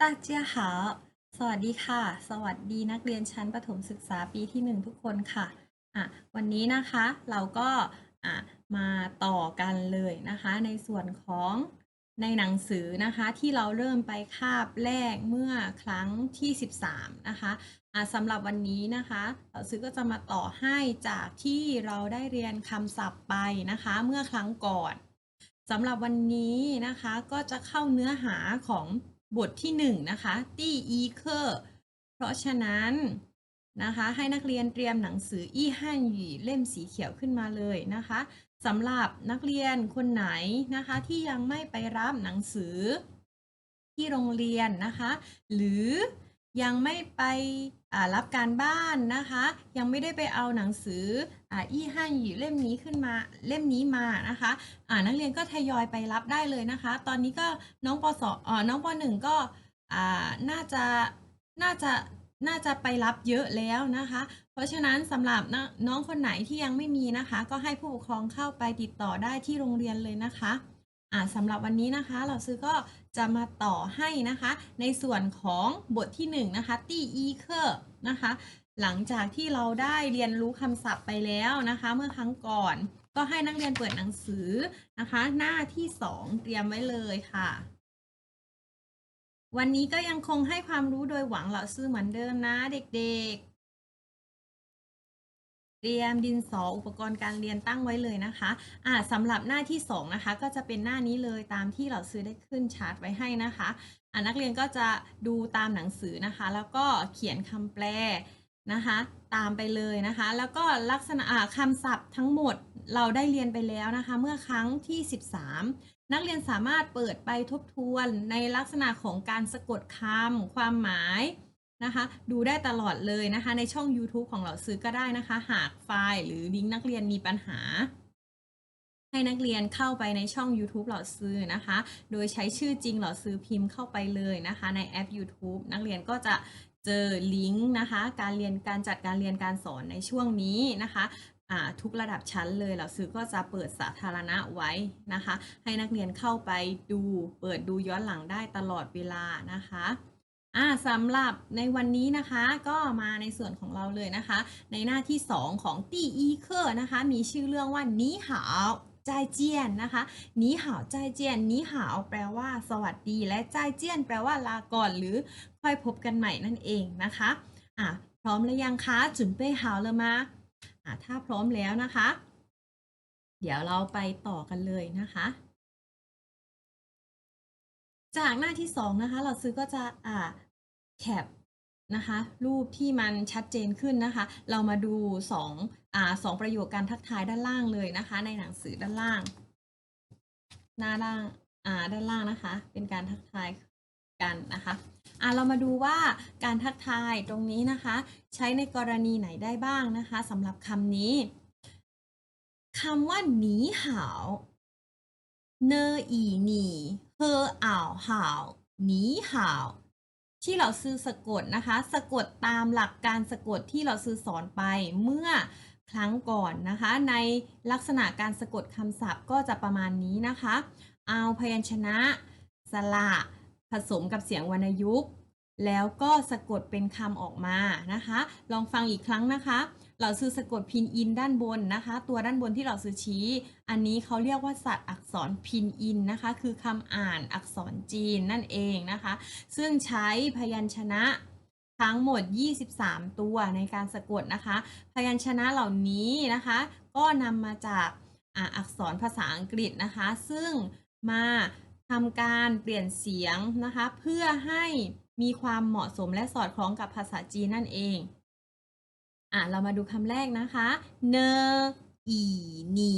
ตาเจียหาสวัสดีค่ะ สวัสดีนักเรียนชั้นประถมศึกษาปีที่ 1 ทุกคนค่ะอะ วันนี้นะคะเราก็อะมาต่อกันเลยนะคะ ในส่วนของในหนังสือนะคะที่เราเริ่มไปคาบแรกเมื่อครั้งที่ 13 นะคะะสำหรับวันนี้นะคะเราซื้อก็จะมาต่อให้จากที่เราได้เรียนคำศัพท์ไปนะคะเมื่อครั้งก่อนสำหรับวันนี้นะคะก็จะเข้าเนื้อหาของ บทที่1นนะคะตี้อีเคอร์เพราะฉะนั้นนะคะให้นักเรียนเตรียมหนังสืออี้ฮั่นหยีเล่มสีเขียวขึ้นมาเลยนะคะสำหรับนักเรียนคนไหนนะคะที่ยังไม่ไปรับหนังสือที่โรงเรียนนะคะ หรือยังไม่ไปรับการบ้านนะคะ ยังไม่ได้ไปเอาหนังสือ อ่าอี้ฮั่นหยีเล่มนี้ขึ้นมาเล่มนี้มานะคะอ่านักเรียนก็ทยอยไปรับได้เลยนะคะ ตอนนี้ก็น้องปสอ,อ่อน้องปหนึ่งก็อ่าน่าจะน่าจะน่าจะไปรับเยอะแล้วนะคะ เพราะฉะนั้นสำหรับน้องคนไหนที่ยังไม่มีนะคะ ก็ให้ผู้ปกครองเข้าไปติดต่อได้ที่โรงเรียนเลยนะคะอ่าสำหรับวันนี้นะคะ เราซื้อก็จะมาต่อให้นะคะ ในส่วนของบทที่1นงนะคะตีอีเคอร์นะคะ หลังจากที่เราได้เรียนรู้คำศัพท์ไปแล้วนะคะ เมื่อครั้งก่อน ก็ให้นักเรียนเปิดหนังสือนะคะ หน้าที่สองเตรียมไว้เลยค่ะ วันนี้ก็ยังคงให้ความรู้โดยหวังเหล่าซื้อเหมือนเดิมนะเด็กๆ เตรียมดินสออุปกรณ์การเรียนตั้งไว้เลยนะคะอ่าสำหรับหน้าที่สองนะคะ ก็จะเป็นหน้านี้เลยตามที่เราซื้อได้ขึ้นชาร์ตไว้ให้นะคะอ่านักเรียนก็จะดูตามหนังสือนะคะ แล้วก็เขียนคำแปล นะคะตามไปเลยนะคะ แล้วก็ลักษณะคำศัพท์ทั้งหมดเราได้เรียนไปแล้วนะคะ เมื่อครั้งที่ 13 นักเรียนสามารถเปิดไปทบทวนในลักษณะของการสะกดคำความหมายนะคะ ดูได้ตลอดเลยนะคะ ในช่อง YouTube ของเราซื้อก็ได้นะคะ หากไฟล์หรือลิงก์นักเรียนมีปัญหา ให้นักเรียนเข้าไปในช่อง YouTube เหล่าซื้อนะคะ โดยใช้ชื่อจริงเหล่าซื้อพิมพ์เข้าไปเลยนะคะ ในแอป YouTube นักเรียนก็จะ เจอลิงก์นะคะ การเรียนการจัดการเรียนการสอนในช่วงนี้นะคะทุกระดับชั้นเลยเหล่าซื้อก็จะเปิดสาธารณะไว้นะคะ ให้นักเรียนเข้าไปดูเปิดดูย้อนหลังได้ตลอดเวลานะคะสำหรับในวันนี้นะคะก็มาในส่วนของเราเลยนะคะ ในหน้าที่ 2 ของตีอีเคอร์นะคะ มีชื่อเรื่องว่านี้หาว ใจเจียนนะคะนีหาวใจเจียนนีหาวแปลว่า สวัสดีและใจเจียน แปลว่าลาก่อน หรือค่อยพบกันใหม่นั่นเองนะคะอะพร้อมหรือยังคะจุนเป้หาวเลยมาอะถ้าพร้อมแล้วนะคะ เดี๋ยวเราไปต่อกันเลยนะคะ จากหน้าที่สองนะคะ เราซื้อก็จะอ่าแคป นะคะ รูปที่มันชัดเจนขึ้นนะคะ เรามาดูสองอ่าสองประโยคการทักทายด้านล่างเลยนะคะ ในหนังสือด้านล่าง หน้าล่างอ่าด้านล่างนะคะ เป็นการทักทายกันนะคะอ่าเรามาดูว่าการทักทายตรงนี้นะคะ ใช้ในกรณีไหนได้บ้างนะคะสำหรับคำนี้คำว่าหนีหาวเนออีหนีเฮออ่าวหาวหนีหาว ที่เราซื้อสะกดนะคะ สะกดตามหลักการสะกดที่เราซื้อสอนไปเมื่อครั้งก่อนนะคะ ในลักษณะการสะกดคำศัพท์ก็จะประมาณนี้นะคะ เอาพยัญชนะ สระ ผสมกับเสียงวรรณยุกต์ แล้วก็สะกดเป็นคำออกมานะคะ ลองฟังอีกครั้งนะคะเราซื้อสะกดพินอินด้านบนนะคะ ตัวด้านบนที่เราซื้อชี้ อันนี้เขาเรียกว่าสัตว์อักษรพินอินนะคะ คือคำอ่านอักษรจีนนั่นเองนะคะ ซึ่งใช้พยัญชนะทั้งหมด 23 ตัวในการสะกดนะคะ พยัญชนะเหล่านี้นะคะ ก็นำมาจากอักษรภาษาอังกฤษนะคะ ซึ่งมาทำการเปลี่ยนเสียงนะคะ เพื่อให้ มีความเหมาะสมและสอดคล้องกับภาษาจีนนั่นเอง อะ เรามาดูคำแรกนะคะ เนออีหนี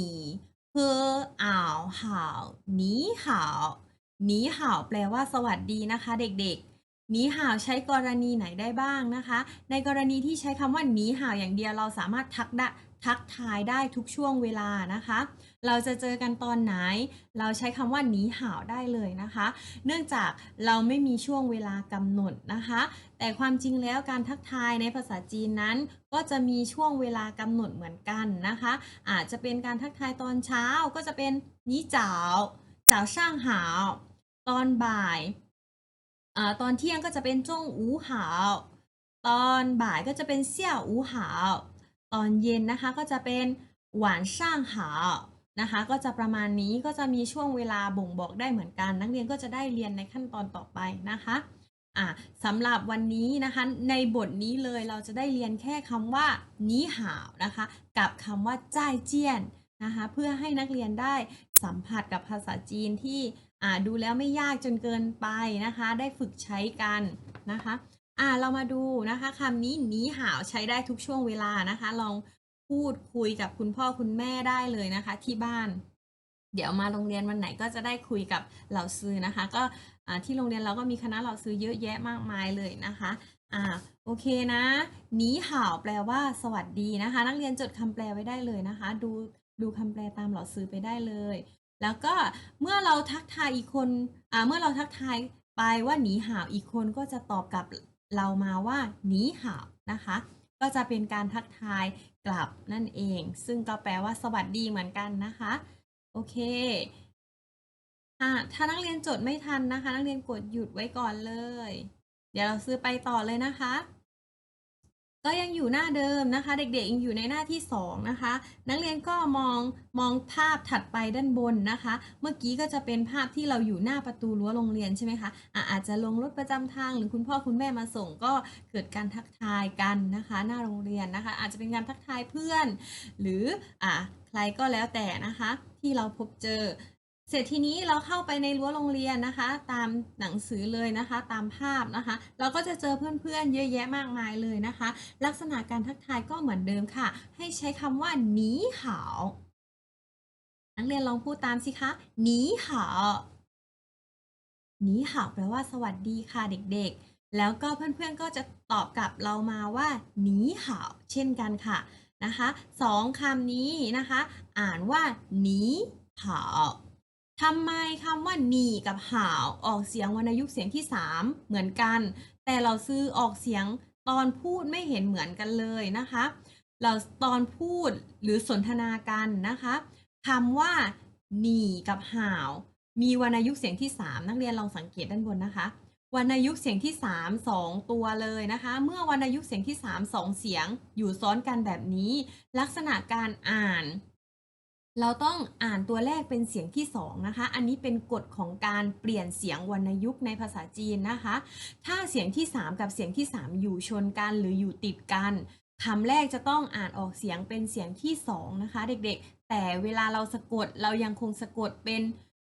เฮออ่าวห่าวหนีห่าวหนีห่าวแปลว่าสวัสดีนะคะ เด็กๆหนีห่าวใช้กรณีไหนได้บ้างนะคะ ในกรณีที่ใช้คำว่าหนีห่าวอย่างเดียวเราสามารถทักได้ ทักทายได้ทุกช่วงเวลานะคะ เราจะเจอกันตอนไหน เราใช้คำว่าหนีห่าวได้เลยนะคะ เนื่องจากเราไม่มีช่วงเวลากำหนดนะคะ แต่ความจริงแล้วการทักทายในภาษาจีนนั้น ก็จะมีช่วงเวลากำหนดเหมือนกันนะคะ อาจจะเป็นการทักทายตอนเช้าก็จะเป็นหนี้จ๋าวจ๋าช่างหาวตอนบ่ายอาตอนเที่ยงก็จะเป็นจงอูหาว ตอนบ่ายก็จะเป็นเสี่ยวอูหาว ตอนเย็นนะคะก็จะเป็นหวานช่างหานะคะก็จะประมาณนี้ก็จะมีช่วงเวลาบ่งบอกได้เหมือนกัน นักเรียนก็จะได้เรียนในขั้นตอนต่อไปนะคะอ่าสำหรับวันนี้นะคะในบทนี้เลยเราจะได้เรียนแค่คำว่านี้หาวนะคะกับคำว่าจ้ายเจียนนะคะเพื่อให้นักเรียนได้สัมผัสกับภาษาจีนที่อ่าดูแล้วไม่ยากจนเกินไปนะคะ ได้ฝึกใช้กันนะคะ อ่า เรามาดูนะคะคำนี้หนีหาวใช้ได้ทุกช่วงเวลานะคะ ลองพูดคุยกับคุณพ่อคุณแม่ได้เลยนะคะ ที่บ้าน เดี๋ยวมาโรงเรียนวันไหนก็จะได้คุยกับเหล่าซื้อนะคะ ก็ที่โรงเรียนเราก็มีคณะเหล่าซื้อเยอะแยะมากมายเลยนะคะอ่าโอเคนะหนีห่าวแปลว่าสวัสดีนะคะ นักเรียนจดคำแปลไว้ได้เลยนะคะ ดูดูคำแปลตามเหล่าซื้อไปได้เลย แล้วก็เมื่อเราทักทายอีกคนอ่าเมื่อเราทักทายไปว่าหนีห่าวอีกคนก็จะตอบกลับ เรามาว่าหนีห่าวนะคะ ก็จะเป็นการทักทายกลับนั่นเอง ซึ่งก็แปลว่าสวัสดีเหมือนกันนะคะ โอเคอะถ้านักเรียนจดไม่ทันนะคะ นักเรียนกดหยุดไว้ก่อนเลย เดี๋ยวเราซื้อไปต่อเลยนะคะ ก็ยังอยู่หน้าเดิมนะคะ เด็กๆยังอยู่ในหน้าที่สองนะคะ นักเรียนก็มองมองภาพถัดไปด้านบนนะคะ เมื่อกี้ก็จะเป็นภาพที่เราอยู่หน้าประตูรั้วโรงเรียนใช่ไหมคะอะอาจจะลงรถประจำทางหรือคุณพ่อคุณแม่มาส่งก็เกิดการทักทายกันนะคะ หน้าโรงเรียนนะคะ อาจจะเป็นการทักทายเพื่อน หรืออะใครก็แล้วแต่นะคะ ที่เราพบเจอ เสร็จทีนี้เราเข้าไปในรั้วโรงเรียนนะคะ ตามหนังสือเลยนะคะ ตามภาพนะคะ เราก็จะเจอเพื่อนๆเยอะแยะมากมายเลยนะคะ ลักษณะการทักทายก็เหมือนเดิมค่ะ ให้ใช้คำว่าหนีหาวนักเรียนลองพูดตามสิคะหนีหาวหนีหาวแปลว่าสวัสดีค่ะเด็กๆ แล้วก็เพื่อนๆก็จะตอบกลับเรามาว่าหนีหาวเช่นกันค่ะนะคะสองคำนี้นะคะ อ่านว่าหนีหาว ทำไมคำว่าหนีกับหาวออกเสียงวรรณยุกต์เสียงที่ 3 เหมือนกัน แต่เราซื้อออกเสียงตอนพูดไม่เห็นเหมือนกันเลยนะคะ เราตอนพูดหรือสนทนากันนะคะคำว่าหนีกับหาวมีวรรณยุกต์เสียงที่ 3 นักเรียนลองสังเกตด้านบนนะคะวรรณยุกต์เสียงที่ 3 2 ตัวเลยนะคะ เมื่อวรรณยุกต์เสียงที่ 3 2 เสียงอยู่ซ้อนกันแบบนี้ ลักษณะการอ่าน เราต้องอ่านตัวแรกเป็นเสียงที่ 2 นะคะ อันนี้เป็นกฎของการเปลี่ยนเสียงวรรณยุกต์ในภาษาจีนนะคะ ถ้าเสียงที่ 3 กับเสียงที่ 3 อยู่ชนกันหรืออยู่ติดกันคำแรกจะต้องอ่านออกเสียงเป็นเสียงที่ 2 นะคะ เด็กๆ แต่เวลาเราสะกดเรายังคงสะกดเป็น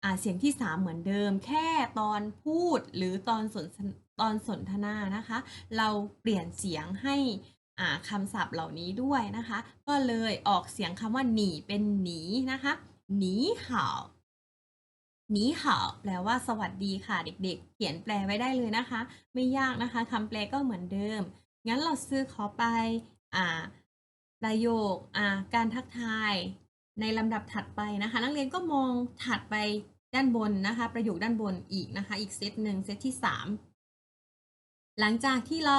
อ่าเสียงที่ 3 เหมือนเดิม แค่ตอนพูดหรือตอนสนตอนสนทนานะคะ เราเปลี่ยนเสียงให้ คำศัพท์เหล่านี้ด้วยนะคะ ก็เลยออกเสียงคำว่าหนีเป็นหนีนะคะหนีห่าวหนีห่าวแปลว่าสวัสดีค่ะเด็กๆ เขียนแปลไว้ได้เลยนะคะ ไม่ยากนะคะคำแปลก็เหมือนเดิม งั้นเราซื้อขอไปอ่าประโยคอ่าการทักทายในลำดับถัดไปนะคะ นักเรียนก็มองถัดไปด้านบนนะคะ ประโยคด้านบนอีกนะคะ อีกเซตหนึ่งเซตที่ 3 หลังจากที่เรา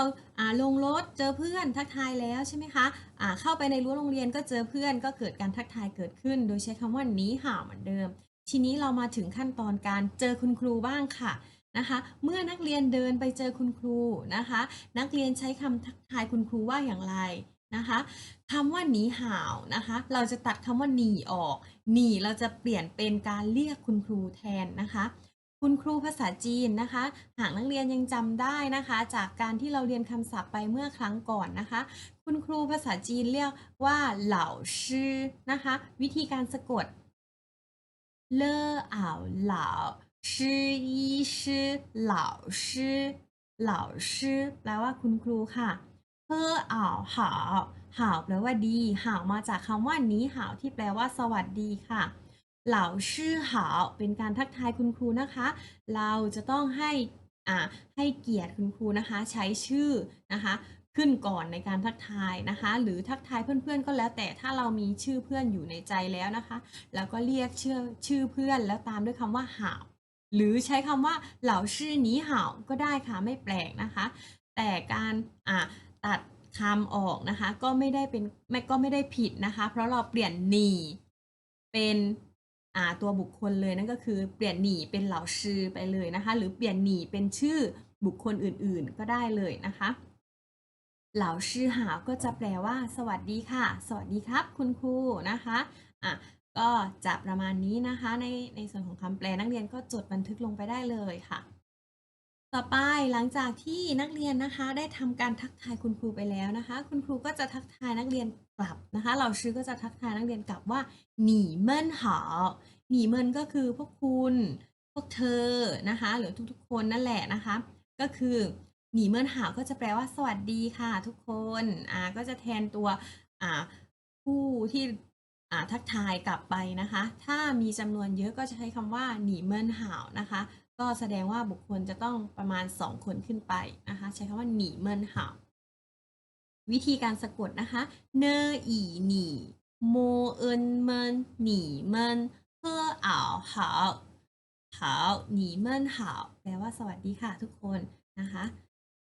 ลงรถเจอเพื่อนทักทายแล้วใช่ไหมคะอ่าเข้าไปในรั้วโรงเรียนก็เจอเพื่อนก็เกิดการทักทายเกิดขึ้น โดยใช้คำว่านี้ห่าวเหมือนเดิม ทีนี้เรามาถึงขั้นตอนการเจอคุณครูบ้างค่ะนะคะ เมื่อนักเรียนเดินไปเจอคุณครูนะคะ นักเรียนใช้คำทักทายคุณครูว่าอย่างไรนะคะคำว่าหนีห่าวนะคะ เราจะตัดคำว่าหนีออก หนีเราจะเปลี่ยนเป็นการเรียกคุณครูแทนนะคะ คุณครูภาษาจีนนะคะ หากนักเรียนยังจำได้นะคะ จากการที่เราเรียนคำศัพท์ไปเมื่อครั้งก่อนนะคะ คุณครูภาษาจีนเรียกว่าเหล่าชื่อนะคะ วิธีการสะกดเลออ่าวเหล่าชื่ออีชื่อเหล่าชื่อเหล่าชื่อแปลว่าคุณครูค่ะเพื่ออ่าวหาวหาวแปลว่าดีหาวมาจากคำว่านี้หาวที่แปลว่าสวัสดีค่ะ เหล่าชื่อหาเป็นการทักทายคุณครูนะคะ เราจะต้องให้อ่าให้เกียรติคุณครูนะคะ ใช้ชื่อนะคะ ขึ้นก่อนในการทักทายนะคะ หรือทักทายเพื่อนๆก็แล้ว แต่ถ้าเรามีชื่อเพื่อนอยู่ในใจแล้วนะคะ แล้วก็เรียกชื่อชื่อเพื่อนแล้วตามด้วยคำว่าหาหรือใช้คำว่าเหล่าชื่อนี้หาก็ได้ค่ะไม่แปลกนะคะ แต่การอ่าตัดคำออกนะคะ ก็ไม่ได้เป็นไม่ก็ไม่ได้ผิดนะคะ เพราะเราเปลี่ยนหนีเป็น ตัวบุคคลเลยนั่นก็คือเปลี่ยนหนีเป็นเหล่าชื่อไปเลยนะคะ หรือเปลี่ยนหนีเป็นชื่อบุคคลอื่นๆ ก็ได้เลยนะคะ เหล่าชื่อหาวก็จะแปลว่า สวัสดีค่ะ สวัสดีครับ คุณครูนะคะอะก็จะประมาณนี้นะคะ ในในส่วนของคำแปลนักเรียนก็จดบันทึกลงไปได้เลยค่ะ ต่อไปหลังจากที่นักเรียนนะคะ ได้ทำการทักทายคุณครูไปแล้วนะคะ คุณครูก็จะทักทายนักเรียนกลับนะคะเราชื่อก็จะทักทายนักเรียนกลับว่าหนีเมินหาหนีเมินก็คือพวกคุณ พวกเธอนะคะ หรือทุกๆ คนนั่นแหละนะคะ ก็คือหนีเมินหาก็จะแปลว่าสวัสดีค่ะ ทุกคนอ่าก็จะแทนตัวอ่าผู้ที่อ่าทักทายกลับไปนะคะ ถ้ามีจำนวนเยอะก็จะใช้คำว่าหนีเมินหาวนะคะ ก็แสดงว่าบุคคลจะต้องประมาณ 2 คนขึ้นไปนะคะ ใช้คำว่าหนีเมินเหาวิธีการสะกดนะคะ เนออีหนีโมเอินเมินหนีเมินเฮออ่าวหาหาหนีเมินหาแปลว่าสวัสดีค่ะทุกคนนะคะ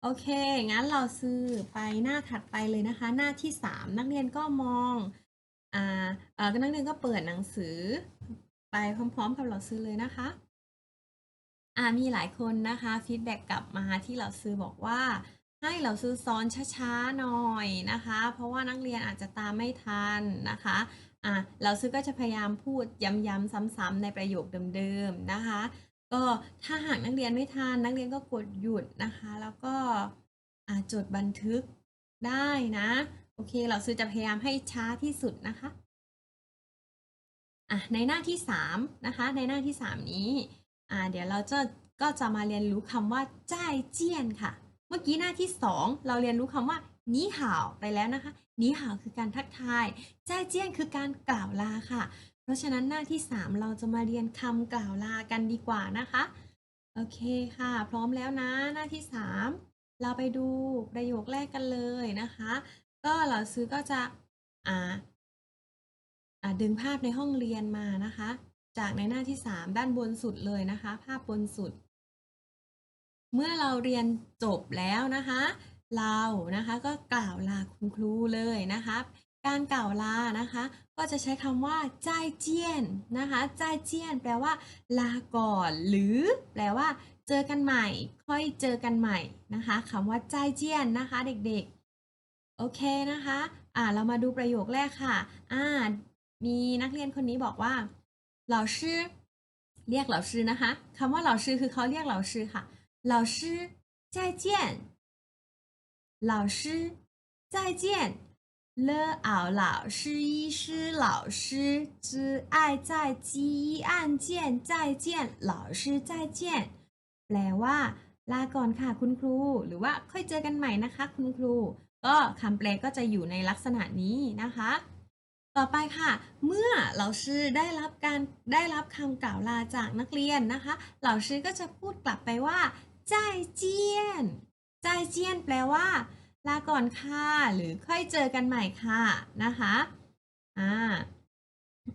โอเค งั้นเราซื้อไปหน้าถัดไปเลยนะคะ หน้าที่ 3 นักเรียนก็มองอ่าเออนักเรียนก็เปิดหนังสือ ไปพร้อม ๆ กับเราซื้อเลยนะคะ อ่ามีหลายคนนะคะฟีดแบ็กกลับมาที่เราซื้อบอกว่า ให้เราซื้อซ้อนช้าๆหน่อยนะคะ เพราะว่านักเรียนอาจจะตามไม่ทันนะคะอ่าเราซื้อก็จะพยายามพูดย้ำๆซ้ำๆในประโยคเดิมๆนะคะ ก็ถ้าหากนักเรียนไม่ทันนักเรียนก็กดหยุดนะคะ แล้วก็อ่าจดบันทึกได้นะโอเค เราซื้อจะพยายามให้ช้าที่สุดนะคะอะในหน้าที่3นะคะในหน้าที่ 3 นี้ อ่าเดี๋ยวเราจะก็จะมาเรียนรู้คำว่าจ้ายเจียนค่ะ เมื่อกี้หน้าที่ 2 เราเรียนรู้คำว่านีห่าวไปแล้วนะคะนีห่าวคือการทักทายจ้ายเจียนคือการกล่าวลาค่ะ เพราะฉะนั้นหน้าที่ 3 เราจะมาเรียนคำกล่าวลากันดีกว่านะคะ โอเคค่ะ พร้อมแล้วนะหน้าที่ 3 เราไปดูประโยคแรกกันเลยนะคะ ก็เราซื้อก็จะอ่าอ่าดึงภาพในห้องเรียนมานะคะ จากในหน้าที่ 3 ด้านบนสุดเลยนะคะ ภาพบนสุด เมื่อเราเรียนจบแล้วนะคะ เรานะคะก็กล่าวลาคุณครูเลยนะคะการกล่าวลานะคะ ก็จะใช้คำว่าจ่ายเจียนนะคะจ่ายเจียน แปลว่า ลาก่อน หรือ แปลว่า เจอกันใหม่ ค่อยเจอกันใหม่นะคะคำว่าจ่ายเจียนนะคะ เด็กๆ โอเคนะคะ อ่าเรามาดูประโยคแรกค่ะ อ่า มีนักเรียนคนนี้บอกว่า เหล่าชื่อเรียกเหล่าชื่อนะคะคำว่าเหล่าชื่อคือเขาเรียกเหล่าชื่อค่ะเหล่าชื่อ再见เหล่าชื่อ再见了熬老师医师老师之爱在记忆案件再见老师再见แปลว่า ลาก่อนค่ะคุณครู หรือว่าค่อยเจอกันใหม่นะคะ คุณครู ก็คำแปลก็จะอยู่ในลักษณะนี้นะคะ ต่อไปค่ะ เมื่อเหล่าชื่อได้รับการได้รับคำกล่าวลาจากนักเรียนนะคะ เหล่าชื่อก็จะพูดกลับไปว่าจ่ายเจียนจ่ายเจียนแปลว่า ลาก่อนค่ะ หรือค่อยเจอกันใหม่ค่ะนะคะอ่า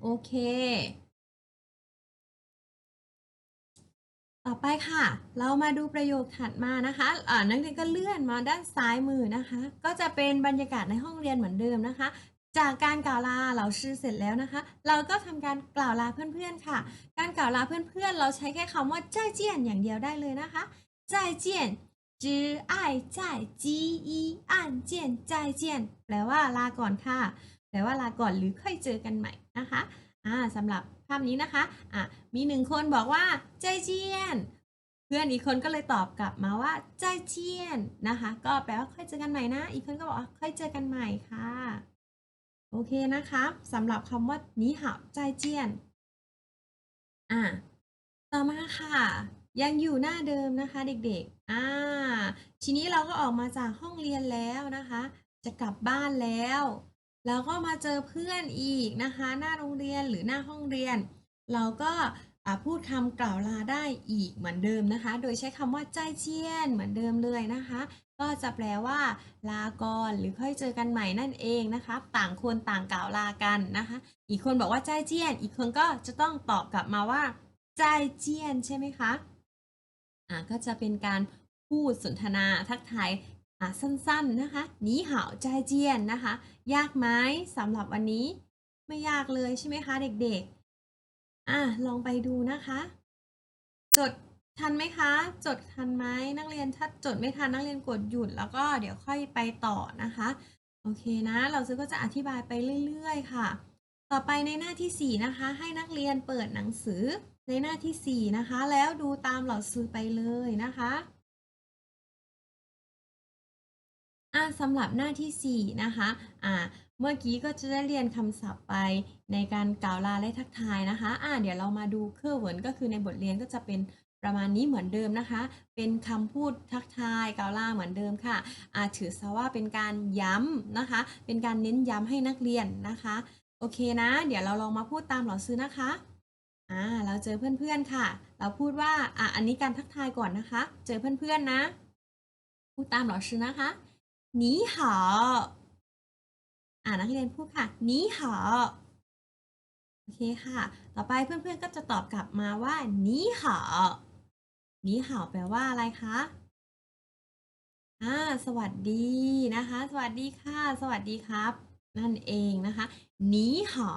โอเค ต่อไปค่ะ เรามาดูประโยคถัดมานะคะอ่านักเรียนก็เลื่อนมาด้านซ้ายมือนะคะ ก็จะเป็นบรรยากาศในห้องเรียนเหมือนเดิมนะคะ จากการกล่าวลาเราชื่อเสร็จแล้วนะคะ เราก็ทำการกล่าวลาเพื่อนๆค่ะ การกล่าวลาเพื่อนๆ เราใช้แค่คำว่าจ่าเจียนอย่างเดียวได้เลยนะคะจ่าเจียนจื้อไอ้จ่ายจีอีอ่านเจียนจ่าเจียนแปลว่าลาก่อนค่ะ แปลว่าลาก่อนหรือค่อยเจอกันใหม่นะคะอ่าสำหรับภาพนี้นะคะอะมีหนึ่งคนบอกว่าใจเจียน เพื่อนอีกคนก็เลยตอบกลับมาว่าใจเจียนนะคะ ก็แปลว่าค่อยเจอกันใหม่นะ อีกคนก็บอกว่าค่อยเจอกันใหม่ค่ะ โอเคนะคะสำหรับคำว่านีหาใจเจียน อ่า ต่อมาค่ะ ยังอยู่หน้าเดิมนะคะเด็กๆ อ่า ทีนี้เราก็ออกมาจากห้องเรียนแล้วนะคะ จะกลับบ้านแล้วแล้วก็มาเจอเพื่อนอีกนะคะ หน้าโรงเรียนหรือหน้าห้องเรียน เราก็พูดคำกล่าวลาได้อีกเหมือนเดิมนะคะ โดยใช้คำว่าใจเจียนเหมือนเดิมเลยนะคะ ก็จะแปลว่า ลาก่อนหรือค่อยเจอกันใหม่นั่นเองนะคะ ต่างคนต่างกล่าวลากันนะคะ อีกคนบอกว่าใจเจียน อีกคนก็จะต้องตอบกลับมาว่า ใจเจียนใช่ไหมคะอ่าก็จะเป็นการพูดสนทนาทักทายอ่าสั้นๆนะคะหนีเห่าใจเจียนนะคะ ยากไหมสำหรับวันนี้ ไม่ยากเลยใช่ไหมคะ เด็กๆอะลองไปดูนะคะ จด ทันไหมคะ จดทันไหมนักเรียนถ้าจดไม่ทันนักเรียนกดหยุดแล้วก็เดี๋ยวค่อยไปต่อนะคะ โอเคนะ เราซื้อก็จะอธิบายไปเรื่อย ๆ ค่ะ ต่อไปในหน้าที่ 4 นะคะ ให้นักเรียนเปิดหนังสือในหน้าที่ 4 นะคะ แล้วดูตามเหล่าซื้อไปเลยนะคะอะสำหรับหน้าที่ 4 นะคะอ่าเมื่อกี้ก็จะได้เรียนคำศัพท์ไปในการกล่าวลาและทักทายนะคะอ่าเดี๋ยวเรามาดูเครื่องเหวินก็คือในบทเรียนก็จะเป็น ประมาณนี้เหมือนเดิมนะคะ เป็นคำพูดทักทายกาล่าเหมือนเดิมค่ะอาถือซะว่าเป็นการย้ำนะคะ เป็นการเน้นย้ำให้นักเรียนนะคะ โอเคนะ เดี๋ยวเราลองมาพูดตามหลอซื้อนะคะอ่าเราเจอเพื่อนๆค่ะ เราพูดว่าอะอันนี้การทักทายก่อนนะคะ เจอเพื่อนๆนะ พูดตามหลอซื้อนะคะหนีหออ่านักเรียนพูดค่ะนีหอโอเคค่ะ ต่อไปเพื่อนๆก็จะตอบกลับมาว่านีหอ หนีเห่าแปลว่าอะไรคะอ่าสวัสดีนะคะ สวัสดีค่ะ สวัสดีครับ นั่นเองนะคะหนีเห่า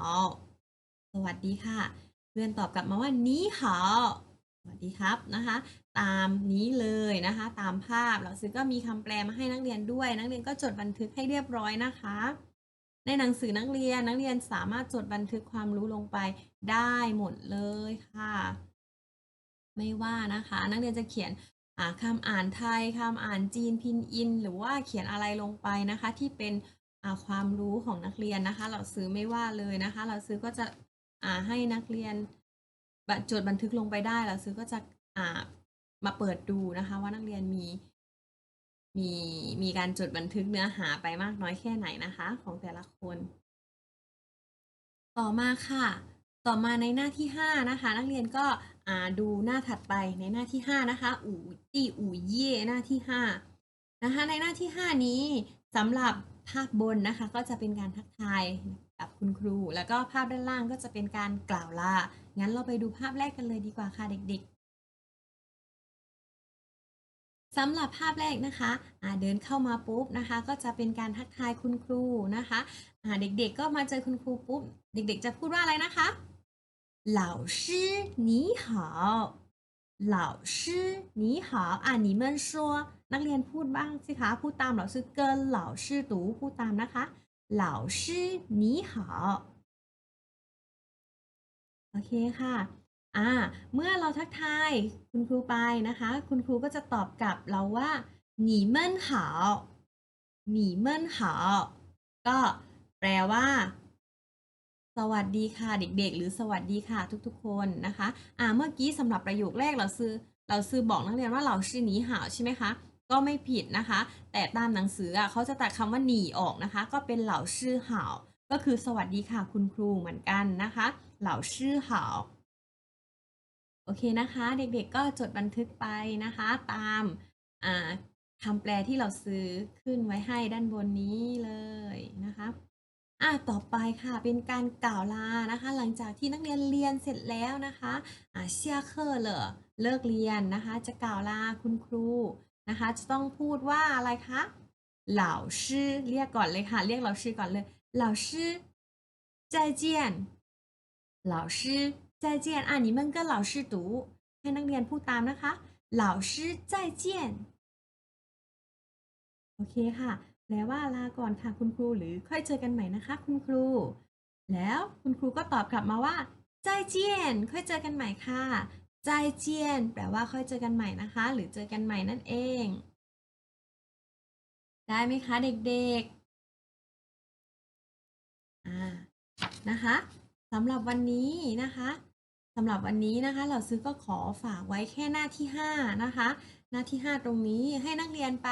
สวัสดีค่ะ เพื่อนตอบกลับมาว่าหนีเห่าสวัสดีครับนะคะ ตามนี้เลยนะคะ ตามภาพเราซื้อก็มีคำแปลมาให้นักเรียนด้วย นักเรียนก็จดบันทึกให้เรียบร้อยนะคะ ในหนังสือนักเรียนนักเรียนสามารถจดบันทึกความรู้ลงไปได้หมดเลยค่ะ ไม่ว่านะคะ นักเรียนจะเขียนอ่าคำอ่านไทยคำอ่านจีนพินอิน หรือว่าเขียนอะไรลงไปนะคะ ที่เป็นความรู้ของนักเรียนนะคะ เราซื้อไม่ว่าเลยนะคะ เราซื้อก็จะอ่าให้นักเรียนบันจดบันทึกลงไปได้ เราซื้อก็จะอ่ามาเปิดดูนะคะ ว่านักเรียนมีมีมีการจดบันทึกเนื้อหาไปมากน้อยแค่ไหนนะคะ ของแต่ละคน ต่อมาค่ะ ต่อมาในหน้าที่ 5 นะคะ นักเรียนก็ดูหน้าถัดไปในหน้าที่ 5 นะคะ อู่ตี้อู่เย่หน้าที่ 5 นะคะ ในหน้าที่ 5 นี้สำหรับภาพบนนะคะ ก็จะเป็นการทักทายกับคุณครู แล้วก็ภาพด้านล่างก็จะเป็นการกล่าวลา งั้นเราไปดูภาพแรกกันเลยดีกว่าค่ะเด็กๆสำหรับภาพแรกนะคะอาเดินเข้ามาปุ๊บนะคะ ก็จะเป็นการทักทายคุณครูนะคะอาเด็กๆก็มาเจอคุณครูปุ๊บ เด็ก ๆ จะพูดว่าอะไรนะคะ 老师你好老师你好อ่า你们说นักเรียนพูดบ้างสิคะ พูดตาม老师跟老师读พูดตามนะคะ老师你好โอเคค่ะ อ่า เมื่อเราทักทายคุณครูไปนะคะ คุณครูก็จะตอบกลับเราว่าหนีเมินหาวหนีเมินหาวก็แปลว่า สวัสดีค่ะเด็กๆ หรือสวัสดีค่ะทุกๆ คนนะคะอ่าเมื่อกี้สำหรับประโยคแรกเราซื้อเราซื้อบอกนักเรียนว่าเราชื่อหนีหาวใช่ไหมคะก็ไม่ผิดนะคะ แต่ตามหนังสืออะเขาจะตัดคำว่าหนีออกนะคะ ก็เป็นเหล่าชื่อหาวก็คือสวัสดีค่ะคุณครูเหมือนกันนะคะ เหล่าชื่อหาวโอเคนะคะ เด็กๆก็จดบันทึกไปนะคะ ตามอ่าคำแปลที่เราซื้อขึ้นไว้ให้ด้านบนนี้เลยนะคะ อ่ะต่อไปค่ะเป็นการกล่าวลานะคะ หลังจากที่นักเรียนเรียนเสร็จแล้วนะคะอ่าเชียเคอร์เลอเลิกเรียนนะคะ จะกล่าวลาคุณครูนะคะ จะต้องพูดว่าอะไรคะเหล่าชื่อเรียกก่อนเลยค่ะ เรียกเหล่าชื่อก่อนเลยเหล่าชื่อ再见老师再见อ่ะ你们跟老师读ให้นักเรียนพูดตามนะคะ老师再见โอเคค่ะ แปลว่าลาก่อนค่ะคุณครู หรือค่อยเจอกันใหม่นะคะ คุณครู แล้วคุณครูก็ตอบกลับมาว่าใจเจียน ค่อยเจอกันใหม่ค่ะใจเจียน แปลว่าค่อยเจอกันใหม่นะคะ หรือเจอกันใหม่นั่นเอง ได้ไหมคะเด็กๆอ่านะคะสำหรับวันนี้นะคะสำหรับวันนี้นะคะเราซื้อก็ขอฝากไว้แค่หน้าที่ 5 นะคะ หน้าที่ 5 ตรงนี้ให้นักเรียนไป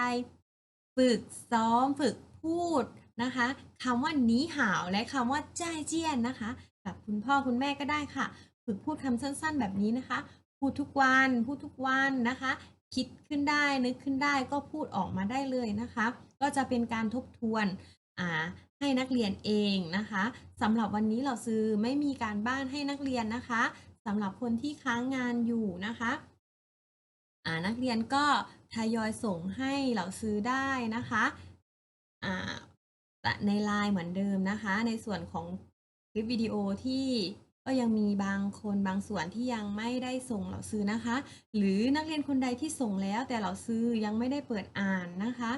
ฝึกซ้อมฝึกพูดนะคะคำว่าหนีหาวและคำว่าจ้ายเจี้ยนนะคะกับคุณพ่อคุณแม่ก็ได้ค่ะ ฝึกพูดคำสั้นๆ แบบนี้นะคะ พูดทุกวันพูดทุกวันนะคะ คิดขึ้นได้นึกขึ้นได้ก็พูดออกมาได้เลยนะคะ ก็จะเป็นการทบทวนให้นักเรียนเองนะคะสำหรับวันนี้เราซื้อไม่มีการบ้านให้นักเรียนนะคะสำหรับคนที่ค้างงานอยู่นะคะนักเรียนก็ ทยอยส่งให้เราซื้อได้นะคะอ่ในไลน์เหมือนเดิมนะคะ ในส่วนของคลิปวิดีโอที่ก็ยังมีบางคนบางส่วนที่ยังไม่ได้ส่งเหล่าซื้อนะคะ หรือนักเรียนคนใดที่ส่งแล้วแต่เหล่าซื้อยังไม่ได้เปิดอ่านนะคะ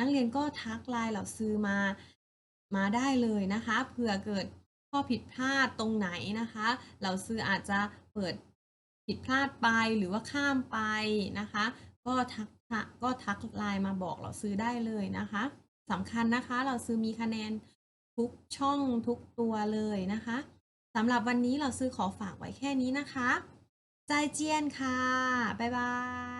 นักเรียนก็ทักไลน์เหล่าซื้อมามาได้เลยนะคะเผื่อเกิดข้อผิดพลาดตรงไหนนะคะเหล่าซื้ออาจจะเปิดผิดพลาดไปหรือว่าข้ามไปนะคะ ก็ทัก ก็ทักไลน์มาบอกเราซื้อได้เลยนะคะสำคัญนะคะเราซื้อมีคะแนนทุกช่องทุกตัวเลยนะคะสำหรับวันนี้เราซื้อขอฝากไว้แค่นี้นะคะ ใจเจียนค่ะ บ๊ายบาย